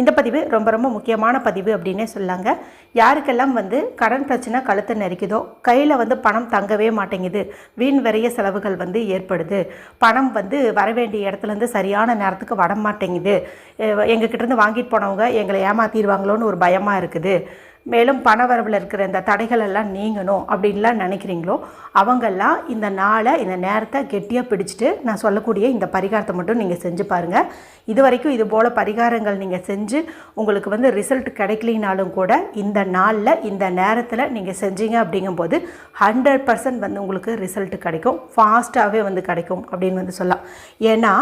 இந்த பதிவு ரொம்ப ரொம்ப முக்கியமான பதிவு அப்படின்னே சொல்லாங்க. யாருக்கெல்லாம் வந்து கடன் பிரச்சனை கழுத்தை நெரிக்குதோ கையில் வந்து பணம் தங்கவே மாட்டேங்குது வீண் விரைய செலவுகள் வந்து ஏற்படுது பணம் வந்து வர வேண்டிய இடத்துலேருந்து சரியான நேரத்துக்கு வர மாட்டேங்குது எங்ககிட்டருந்து வாங்கிட்டு போனவங்க எங்களை ஏமாத்திடுவாங்களோன்னு ஒரு பயமாக இருக்குது. மேலும் பண வரவில் இருக்கிற இந்த தடைகள் எல்லாம் நீங்கணும் அப்படின்லாம் நினைக்கிறீங்களோ அவங்கெல்லாம் இந்த நாளை இந்த நேரத்தை கெட்டியாக பிடிச்சிட்டு நான் சொல்லக்கூடிய இந்த பரிகாரத்தை மட்டும் நீங்கள் செஞ்சு பாருங்கள் இது வரைக்கும் இது போல் பரிகாரங்கள் நீங்கள் செஞ்சு உங்களுக்கு வந்து ரிசல்ட் கிடைக்கலினாலும் கூட இந்த நாளில் இந்த நேரத்தில் நீங்கள் செஞ்சீங்க அப்படிங்கும்போது ஹண்ட்ரட் பர்சன்ட் வந்து உங்களுக்கு ரிசல்ட் கிடைக்கும். ஃபாஸ்ட்டாகவே வந்து கிடைக்கும் அப்படின்னு வந்து சொல்லலாம். ஏன்னா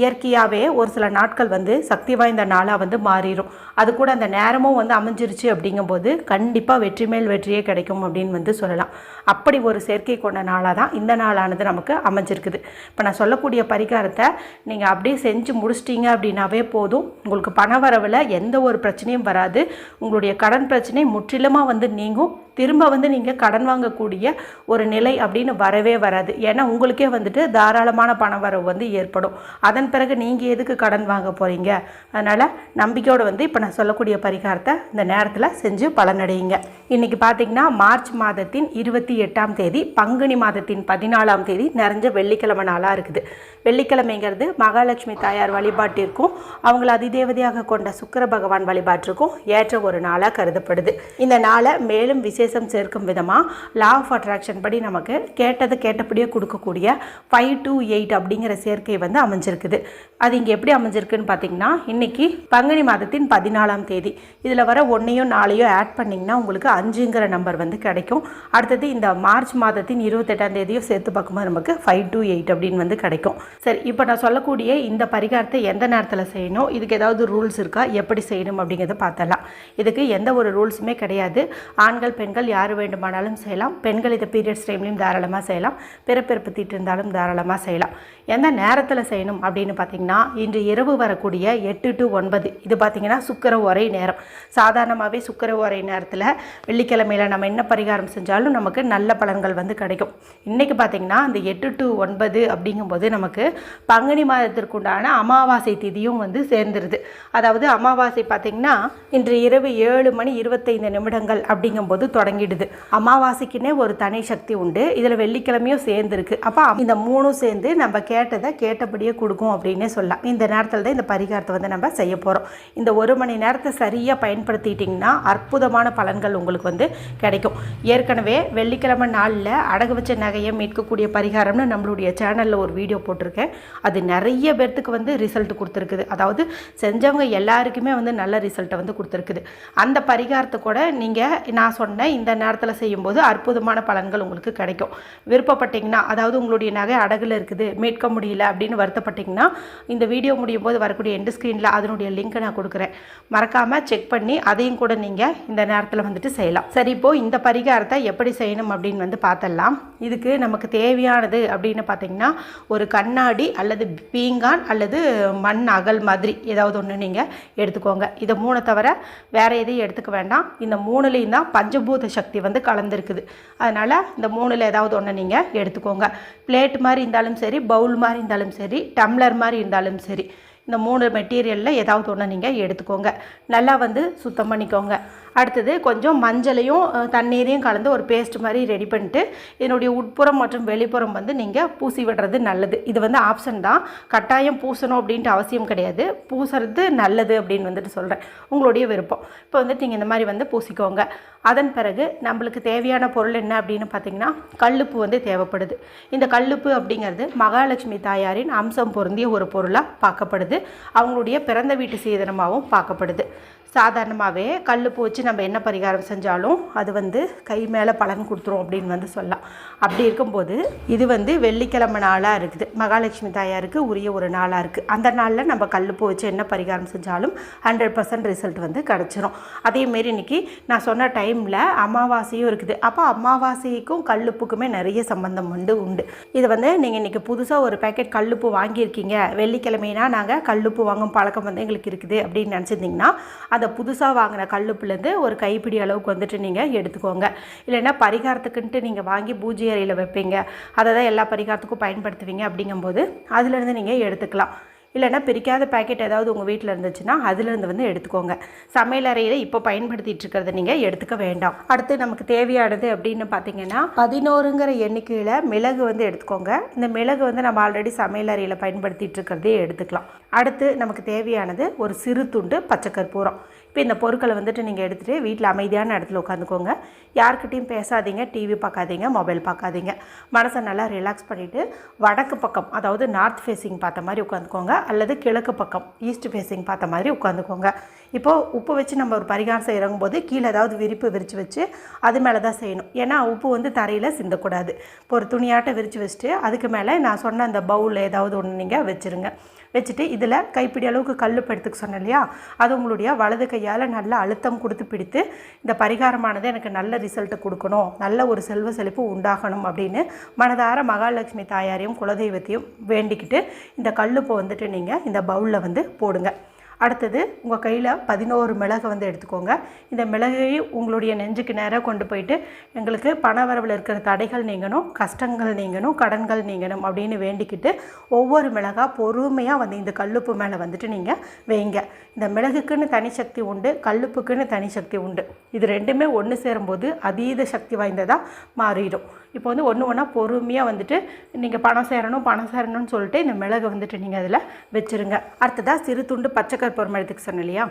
இயற்கையாகவே ஒரு சில நாட்கள் வந்து சக்தி வாய்ந்த நாளாக வந்து மாறிடும் அது கூட அந்த நேரமும் வந்து அமைஞ்சிருச்சு அப்படிங்கும்போது கண்டிப்பாக வெற்றி மேல் வெற்றியே கிடைக்கும் அப்படின்னு வந்து சொல்லலாம். அப்படி ஒரு சேர்க்கை கொண்ட நாளாக தான் இந்த நாளானது நமக்கு அமைஞ்சிருக்குது. இப்போ நான் சொல்லக்கூடிய பரிகாரத்தை நீங்கள் அப்படியே செஞ்சு முடிச்சிட்டீங்க அப்படின்னாவே போதும். உங்களுக்கு பண வரவில் எந்த ஒரு பிரச்சனையும் வராது. உங்களுடைய கடன் பிரச்சனை முற்றிலுமாக வந்து நீங்கும். திரும்ப வந்து நீங்கள் கடன் வாங்கக்கூடிய ஒரு நிலை அப்படின்னு வரவே வராது. ஏன்னா உங்களுக்கே வந்துட்டு தாராளமான பண வரவு வந்து ஏற்படும். அதன் பிறகு நீங்கள் எதுக்கு கடன் வாங்க போகிறீங்க அதனால் நம்பிக்கையோடு வந்து இப்போ நான் சொல்லக்கூடிய பரிகாரத்தை இந்த நேரத்தில் செஞ்சு பலனடையுங்க. இன்றைக்கி பார்த்தீங்கன்னா மார்ச் மாதத்தின் இருபத்தி எட்டாம் தேதி பங்குனி மாதத்தின் பதினாலாம் தேதி நிறைஞ்ச வெள்ளிக்கிழமை நாளாக இருக்குது. வெள்ளிக்கிழமைங்கிறது மகாலட்சுமி தாயார் வழிபாட்டிற்கும் அவங்கள அதிதேவதையாக கொண்ட சுக்கர பகவான் வழிபாட்டிற்கும் ஏற்ற ஒரு நாளாக கருதப்படுது. இந்த நாளை மேலும் விசேஷம் சேர்க்கும் விதமாக லா ஆஃப் அட்ராக்ஷன் படி நமக்கு கேட்டது கேட்டபடியே கொடுக்கக்கூடிய ஃபைவ் டூ எயிட் அப்படிங்கிற சேர்க்கை வந்து அமைஞ்சிருக்குது. அது இங்கே எப்படி அமைஞ்சிருக்குன்னு பார்த்தீங்கன்னா இன்னைக்கு பங்குனி மாதத்தின் பதினாலாம் தேதி. இதில் வர ஒன்றையும் நாளையும் ஆட் பண்ணிங்கன்னா உங்களுக்கு அஞ்சுங்கிற நம்பர் வந்து கிடைக்கும். அடுத்தது இந்த மார்ச் மாதத்தின் இருபத்தெட்டாம் தேதியும் சேர்த்து பார்க்கும்போது நமக்கு ஃபைவ் டூ எயிட் அப்படின்னு வந்து கிடைக்கும். சரி இப்போ நான் சொல்லக்கூடிய இந்த பரிகாரத்தை எந்த நேரத்தில் செய்யணும்? இதுக்கு ஏதாவது ரூல்ஸ் இருக்கா? எப்படி செய்யணும் அப்படிங்கிறத பார்த்தலாம் இதுக்கு எந்த ஒரு ரூல்ஸுமே கிடையாது. ஆண்கள் பெண்கள் யார் வேண்டுமானாலும் செய்யலாம். பெண்கள் இதை பீரியட்ஸ் டைம்லையும் தாராளமாக செய்யலாம். பிறப்பிறப்பு தீட்டு இருந்தாலும் தாராளமாக செய்யலாம். எந்த நேரத்தில் செய்யணும் அப்படின்னு பார்த்தீங்கன்னா இன்று இரவு வரக்கூடிய எட்டு டு ஒன்பது. இது பார்த்தீங்கன்னா சுக்கர ஒரே நேரம். சாதாரணமாகவே சுக்கர ஒரே நேரத்தில் வெள்ளிக்கிழமையில் நம்ம என்ன பரிகாரம் செஞ்சாலும் நமக்கு நல்ல பலன்கள் வந்து கிடைக்கும். இன்றைக்கி பார்த்தீங்கன்னா அந்த எட்டு டு ஒன்பது அப்படிங்கும்போது நமக்கு பங்குனி மாதத்திற்குண்டான அமாவாசை திதியும் வந்து சேர்ந்துருது. அதாவது அமாவாசை பார்த்திங்கன்னா இன்று இரவு ஏழு மணி இருபத்தைந்து நிமிடங்கள் அப்படிங்கும்போது தொடங்கிடுது. அமாவாசைக்குன்னே ஒரு தனி சக்தி உண்டு. இதில் வெள்ளிக்கிழமையும் சேர்ந்துருக்கு. அப்போ இந்த மூணும் சேர்ந்து நம்ம கேட்டதை கேட்டபடியே கொடுக்கும் அப்படின்னே சொல்லலாம். இந்த நேரத்தில் தான் இந்த பரிகாரத்தை வந்து நம்ம செய்ய போகிறோம் இந்த ஒரு மணி நேரத்தை சரியாக பயன்படுத்திட்டிங்கன்னா அற்புதமான பலன்கள் உங்களுக்கு வந்து கிடைக்கும். ஏற்கனவே வெள்ளிக்கிழமை நாளில் அடகு வச்ச நகையை மீட்கக்கூடிய பரிகாரம்னு நம்மளுடைய சேனலில் ஒரு வீடியோ போட்டிருக்கேன். அது நிறைய பேர்த்துக்கு வந்து ரிசல்ட் கொடுத்துருக்குது. அதாவது செஞ்சவங்க எல்லாருக்குமே வந்து நல்ல ரிசல்ட்டை வந்து கொடுத்துருக்குது. அந்த பரிகாரத்தை கூட நீங்கள் நான் சொன்ன இந்த நேரத்தில் செய்யும்போது அற்புதமான பலன்கள் உங்களுக்கு கிடைக்கும். விருப்பப்பட்டீங்கன்னா அதாவது உங்களுடைய நகை அடகுல இருக்குது மீட்க முடியல அப்படின்னு வருத்தப்பட்டீங்கன்னா இந்த வீடியோ முடியும் போது வரக்கூடிய எண்டு ஸ்க்ரீனில் அதனுடைய லிங்க்கை நான் கொடுக்குறேன். மறக்காமல் செக் பண்ணி அதையும் கூட நீங்கள் இந்த நேரத்தில் வந்துட்டு செய்யலாம். சரி இப்போது இந்த பரிகாரத்தை எப்படி செய்யணும் அப்படின்னு வந்து பார்த்தலாம். இதுக்கு நமக்கு தேவையானது அப்படின்னு பார்த்தீங்கன்னா ஒரு கண்ணாடி அல்லது பீங்கான் அல்லது மண் அகல் மாதிரி ஏதாவது ஒன்று நீங்கள் எடுத்துக்கோங்க. இதை மூணை தவிர வேறு எதையும் எடுத்துக்க வேண்டாம். இந்த மூணுலேயும் தான் பஞ்சபூத சக்தி வந்து கலந்துருக்குது. அதனால் இந்த மூணில் ஏதாவது ஒன்று நீங்கள் எடுத்துக்கோங்க. பிளேட் மாதிரி இருந்தாலும் சரி பவுல் மாதிரி இருந்தாலும் சரி டம்ளர் மாதிரி இருந்தாலும் சரி. இந்த மூணு மெட்டீரியலில் ஏதாவது ஒன்று நீங்கள் எடுத்துக்கோங்க. நல்லா வந்து சுத்தம் பண்ணிக்கோங்க. அடுத்தது கொஞ்சம் மஞ்சளையும் தண்ணீரையும் கலந்து ஒரு பேஸ்ட் மாதிரி ரெடி பண்ணிட்டு இதனுடைய உட்புறம் மற்றும் வெளிப்புறம் வந்து நீங்கள் பூசி விடுறது நல்லது. இது வந்து ஆப்ஷன் தான். கட்டாயம் பூசணும் அப்படின்ட்டு அவசியம் கிடையாது. பூசுறது நல்லது அப்படின்னு வந்துட்டு சொல்கிறேன் உங்களுடைய விருப்பம். இப்போ வந்துட்டு நீங்கள் இந்த மாதிரி வந்து பூசிக்கோங்க. அதன் பிறகு நம்மளுக்கு தேவையான பொருள் என்ன அப்படின்னு பார்த்தீங்கன்னா கல்லுப்பு வந்து தேவைப்படுது. இந்த கல்லுப்பு அப்படிங்கிறது மகாலட்சுமி தாயாரின் அம்சம் பொருந்திய ஒரு பொருளாக பார்க்கப்படுது. அவங்களுடைய பிறந்த வீட்டு சேதனமாகவும் பார்க்கப்படுது. சாதாரணமாகவே கல் வச்சு நம்ம என்ன பரிகாரம் செஞ்சாலும் அது வந்து கை மேலே பலன் கொடுத்துரும் அப்படின்னு வந்து சொல்லலாம். அப்படி இருக்கும்போது இது வந்து வெள்ளிக்கிழமை நாளாக இருக்குது. மகாலட்சுமி தாயாருக்கு உரிய ஒரு நாளாக இருக்குது அந்த நாளில் நம்ம கல் வச்சு என்ன பரிகாரம் செஞ்சாலும் ஹண்ட்ரட் பர்சன்ட் ரிசல்ட் வந்து கிடச்சிரும். அதேமாரி இன்னைக்கு நான் சொன்ன டைமில் அமாவாசையும் இருக்குது. அப்போ அமாவாசைக்கும் கல்லுப்புக்குமே நிறைய சம்பந்தம் உண்டு உண்டு. இது வந்து நீங்கள் இன்றைக்கி புதுசாக ஒரு பேக்கெட் கல்லுப்பு வாங்கியிருக்கீங்க. வெள்ளிக்கிழமைனா நாங்கள் கல்லுப்பு வாங்கும் பழக்கம் வந்து எங்களுக்கு இருக்குது அப்படின்னு நினச்சிருந்தீங்கன்னா அந்த அந்த புதுசாக வாங்கின கல்லுப்புலேருந்து ஒரு கைப்பிடி அளவுக்கு வந்துட்டு நீங்கள் எடுத்துக்கோங்க. இல்லைன்னா பரிகாரத்துக்குன்ட்டு நீங்கள் வாங்கி பூஜை அறையில் வைப்பீங்க. அதை தான் எல்லா பரிகாரத்துக்கும் பயன்படுத்துவீங்க அப்படிங்கும்போது அதுலேருந்து நீங்கள் எடுத்துக்கலாம். இல்லைன்னா பிரிக்காத பேக்கெட் ஏதாவது உங்கள் வீட்டில் இருந்துச்சுன்னா அதுலேருந்து வந்து எடுத்துக்கோங்க. சமையல் அறையில் இப்போ பயன்படுத்திகிட்டு இருக்கிறத நீங்கள் எடுத்துக்க வேண்டாம். அடுத்து நமக்கு தேவையானது அப்படின்னு பார்த்தீங்கன்னா பதினோருங்கிற எண்ணிக்கையில் மிளகு வந்து எடுத்துக்கோங்க. இந்த மிளகு வந்து நம்ம ஆல்ரெடி சமையல் அறையில் பயன்படுத்திகிட்டு இருக்கிறதே எடுத்துக்கலாம். அடுத்து நமக்கு தேவையானது ஒரு சிறு துண்டு பச்சை கற்பூரம் இப்போ இந்த பொருட்களை வந்துட்டு நீங்கள் எடுத்துகிட்டு வீட்டில் அமைதியான இடத்துல உட்காந்துக்கோங்க. யார்கிட்டையும் பேசாதீங்க டிவி பார்க்காதீங்க மொபைல் பார்க்காதீங்க. மனசை நல்லா ரிலாக்ஸ் பண்ணிவிட்டு வடக்கு பக்கம் அதாவது நார்த் ஃபேஸிங் பார்த்த மாதிரி உட்காந்துக்கோங்க. அல்லது கிழக்கு பக்கம் ஈஸ்ட் ஃபேஸிங் பார்த்த மாதிரி உட்காந்துக்கோங்க. இப்போது உப்பு வச்சு நம்ம ஒரு பரிகாரம் செய்கிறங்கும் போது கீழே ஏதாவது விரிப்பு விரித்து வச்சு அது மேலே தான் செய்யணும். ஏன்னா உப்பு வந்து தரையில் சிந்தக்கூடாது. இப்போ ஒரு துணியாட்டை விரித்து வச்சுட்டு அதுக்கு மேலே நான் சொன்ன அந்த பவுல் ஏதாவது ஒன்று நீங்கள் வச்சுருங்க. வச்சுட்டு இதில் கைப்பிடி அளவுக்கு கல் எடுத்துக்க சொன்னேன் இல்லையா? அது உங்களுடைய வலது கையால் நல்ல அழுத்தம் கொடுத்து பிடித்து இந்த பரிகாரமானது எனக்கு நல்ல ரிசல்ட்டை கொடுக்கணும். நல்ல ஒரு செல்வ செழிப்பு உண்டாகணும் அப்படின்னு மனதார மகாலட்சுமி தாயாரையும் குலதெய்வத்தையும் வேண்டிக்கிட்டு இந்த கல்லுப்பை வந்துட்டு நீங்கள் இந்த பவுலில் வந்து போடுங்க. அடுத்தது உங்கள் கையில் பதினோரு மிளகு வந்து எடுத்துக்கோங்க. இந்த மிளகையும் உங்களுடைய நெஞ்சுக்கு நேராக கொண்டு போயிட்டு எங்களுக்கு பண வரவில் இருக்கிற தடைகள் நீங்கணும் கஷ்டங்கள் நீங்கணும் கடன்கள் நீங்கணும் அப்படின்னு வேண்டிக்கிட்டு ஒவ்வொரு மிளகா பொறுமையாக வந்து இந்த கல்லுப்பு மேலே வந்துட்டு நீங்கள் வைங்க. இந்த மிளகுக்குன்னு தனி சக்தி உண்டு கல்லுப்புக்குன்னு தனி சக்தி உண்டு. இது ரெண்டுமே ஒன்று சேரும்போது அதீத சக்தி வாய்ந்ததாக மாறிடும். இப்போ வந்து ஒன்று ஒன்றா பொறுமையாக வந்துட்டு நீங்கள் பணம் சேரணும் பணம் சேரணும்னு சொல்லிட்டு இந்த மிளகு வந்துட்டு நீங்கள் அதில் வச்சுருங்க. அடுத்ததாக சிறு துண்டு பச்சை கற்பூரம் எடுத்துக்க சொன்னேன் இல்லையா?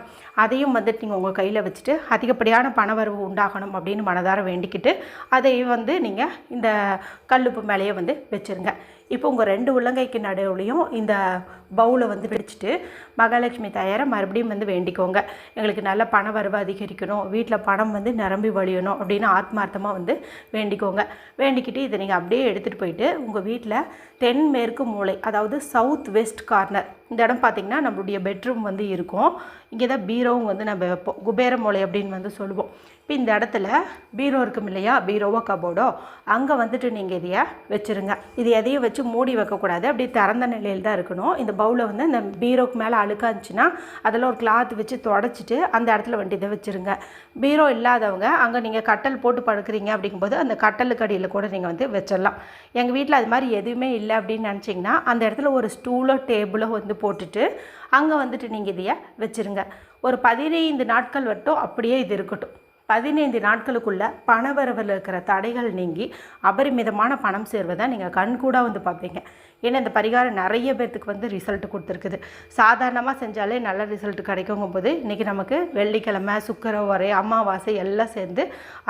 அதையும் வந்துட்டு நீங்கள் உங்கள் கையில் வச்சுட்டு அதிகப்படியான பணவரவு உண்டாகணும் அப்படின்னு மனதார வேண்டிக்கிட்டு அதையும் வந்து நீங்கள் இந்த கல்லுப்பு மேலேயே வந்து வச்சுருங்க. இப்போ உங்கள் ரெண்டு உள்ளங்கைக்கு நடுவுலையும் இந்த பவுலை வந்து பிடிச்சிட்டு மகாலட்சுமி தாயாரை மறுபடியும் வந்து வேண்டிக்கோங்க. எங்களுக்கு நல்ல பண வரவு அதிகரிக்கணும். வீட்டில் பணம் வந்து நிரம்பி வழியணும் அப்படின்னு ஆத்மார்த்தமாக வந்து வேண்டிக்கோங்க. வேண்டிக்கிட்டு இதை நீங்கள் அப்படியே எடுத்துகிட்டு போயிட்டு உங்கள் வீட்டில் தென்மேற்கு மூலை அதாவது சவுத் வெஸ்ட் கார்னர் இந்த இடம் பார்த்திங்கன்னா நம்மளுடைய பெட்ரூம் வந்து இருக்கும். இங்கே தான் பீரோவும் வந்து நம்ம வைப்போம் குபேர மூலை அப்படின்னு வந்து சொல்லுவோம். இப்போ இந்த இடத்துல பீரோ இருக்கும் இல்லையா? பீரோவோ கபோர்டோ? அங்கே வந்துட்டு நீங்கள் இதைய வச்சுருங்க. இது எதையும் வச்சு மூடி வைக்கக்கூடாது. அப்படி திறந்த நிலையில் தான் இருக்கணும். இந்த பவுலை வந்து இந்த பீரோக்கு மேலே அழுக்கா இருந்துச்சுன்னா அதில் ஒரு கிளாத் வச்சு தொடச்சிட்டு அந்த இடத்துல வந்துட்டு இதை வச்சுருங்க. பீரோ இல்லாதவங்க அங்கே நீங்கள் கட்டல் போட்டு படுக்கிறீங்க அப்படிங்கும்போது அந்த கட்டலுக்கு அடியில் கூட நீங்கள் வந்து வச்சிடலாம். எங்கள் வீட்டில் அது மாதிரி எதுவுமே இல்லை அப்படின்னு நினச்சிங்கன்னா அந்த இடத்துல ஒரு ஸ்டூலோ டேபிளோ வந்து போட்டுட்டு அங்கே வந்துட்டு நீங்கள் இதைய வச்சுருங்க. ஒரு பதினைந்து நாட்கள் வட்டும் அப்படியே இது இருக்கட்டும். பதினைந்து நாட்களுக்குள்ள பணவரவில் இருக்கிற தடைகள் நீங்கி அபரிமிதமான பணம் சேர்வதை நீங்கள் கண்கூட வந்து பார்ப்பீங்க. ஏன்னா இந்த பரிகாரம் நிறைய பேர்த்துக்கு வந்து ரிசல்ட் கொடுத்துருக்குது. சாதாரணமாக செஞ்சாலே நல்ல ரிசல்ட் கிடைக்குங்கும் போது இன்றைக்கி நமக்கு வெள்ளிக்கிழமை சுக்கரவரை அமாவாசை எல்லாம் சேர்ந்து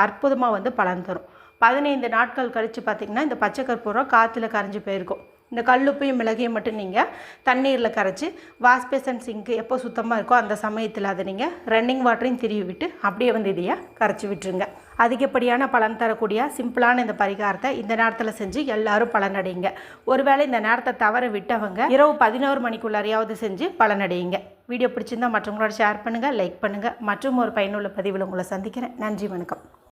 அற்புதமாக வந்து பலன் தரும். பதினைந்து நாட்கள் கழித்து பார்த்திங்கன்னா இந்த பச்சை கற்பூரம் காற்றுல கரைஞ்சி போயிருக்கும். இந்த கல்லுப்பையும் மிளகையும் மட்டும் நீங்கள் தண்ணீரில் கரைச்சி வாஷ் பேசன் சிங்க்கு எப்போ சுத்தமாக இருக்கோ அந்த சமயத்தில் அதை நீங்கள் ரன்னிங் வாட்டரையும் திருவி விட்டு அப்படியே வந்து இதையே கரைச்சி விட்டுருங்க. அதிகப்படியான பலன் தரக்கூடிய சிம்பிளான இந்த பரிகாரத்தை இந்த நேரத்தில் செஞ்சு எல்லாரும் பலனடையுங்க. ஒருவேளை இந்த நேரத்தை தவற விட்டவங்க இரவு பதினோரு மணிக்குள்ளாரையாவது செஞ்சு பலனடையுங்க. வீடியோ பிடிச்சிருந்தா மற்றவங்களோட ஷேர் பண்ணுங்கள் லைக் பண்ணுங்கள் மற்றும் ஒரு பயனுள்ள பதிவில் உங்களை சந்திக்கிறேன். நன்றி வணக்கம்.